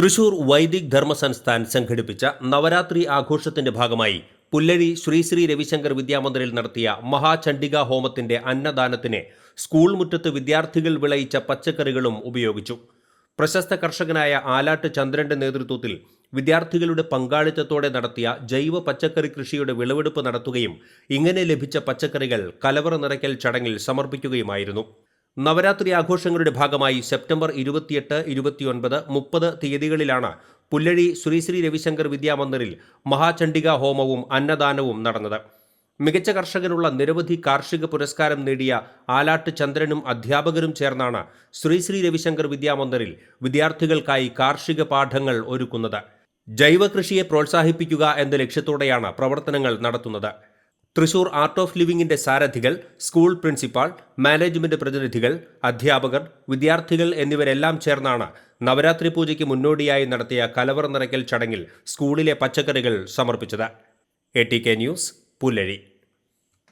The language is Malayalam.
തൃശൂർ വൈദിക് ധർമ്മ സംസ്ഥാൻ സംഘടിപ്പിച്ച നവരാത്രി ആഘോഷത്തിന്റെ ഭാഗമായി പുല്ലഴി ശ്രീ ശ്രീ രവിശങ്കർ വിദ്യാമന്ദിറിൽ നടത്തിയ മഹാചണ്ഡിക ഹോമത്തിന്റെ അന്നദാനത്തിന് സ്കൂൾ മുറ്റത്ത് വിദ്യാർത്ഥികൾ വിളയിച്ച പച്ചക്കറികളും ഉപയോഗിച്ചു. പ്രശസ്ത കർഷകനായ ആലാട്ട് ചന്ദ്രന്റെ നേതൃത്വത്തിൽ വിദ്യാർത്ഥികളുടെ പങ്കാളിത്തത്തോടെ നടത്തിയ ജൈവ പച്ചക്കറി കൃഷിയുടെ വിളവെടുപ്പ് നടത്തുകയും ഇങ്ങനെ ലഭിച്ച പച്ചക്കറികൾ കലവറ നിറയ്ക്കൽ ചടങ്ങിൽ സമർപ്പിക്കുകയുമായിരുന്നു. നവരാത്രി ആഘോഷങ്ങളുടെ ഭാഗമായി സെപ്റ്റംബർ ഇരുപത്തിയെട്ട് ഇരുപത്തിയൊൻപത് മുപ്പത് തീയതികളിലാണ് പുല്ലഴി ശ്രീ ശ്രീ രവിശങ്കർ വിദ്യാമന്ദിറിൽ മഹാചണ്ഡിക ഹോമവും അന്നദാനവും നടന്നത്. മികച്ച കർഷകനുള്ള നിരവധി കാർഷിക പുരസ്കാരം നേടിയ ആലാട്ട് ചന്ദ്രനും അധ്യാപകരും ചേർന്നാണ് ശ്രീ ശ്രീ രവിശങ്കർ വിദ്യാമന്ദിറിൽ വിദ്യാർത്ഥികൾക്കായി കാർഷിക പാഠങ്ങൾ ഒരുക്കുന്നത്. ജൈവകൃഷിയെ പ്രോത്സാഹിപ്പിക്കുക എന്ന ലക്ഷ്യത്തോടെയാണ് പ്രവർത്തനങ്ങൾ നടത്തുന്നത്. തൃശൂർ ആർട്ട് ഓഫ് ലിവിംഗിന്റെ സാരഥികൾ സ്കൂൾ പ്രിൻസിപ്പാൾ മാനേജ്മെന്റ് പ്രതിനിധികൾ അധ്യാപകർ വിദ്യാർത്ഥികൾ എന്നിവരെല്ലാം ചേർന്നാണ് നവരാത്രി പൂജയ്ക്ക് മുന്നോടിയായി നടത്തിയ കലവർ നിറയ്ക്കൽ ചടങ്ങിൽ സ്കൂളിലെ പച്ചക്കറികൾ സമർപ്പിച്ചത്. A T K news Pullazhi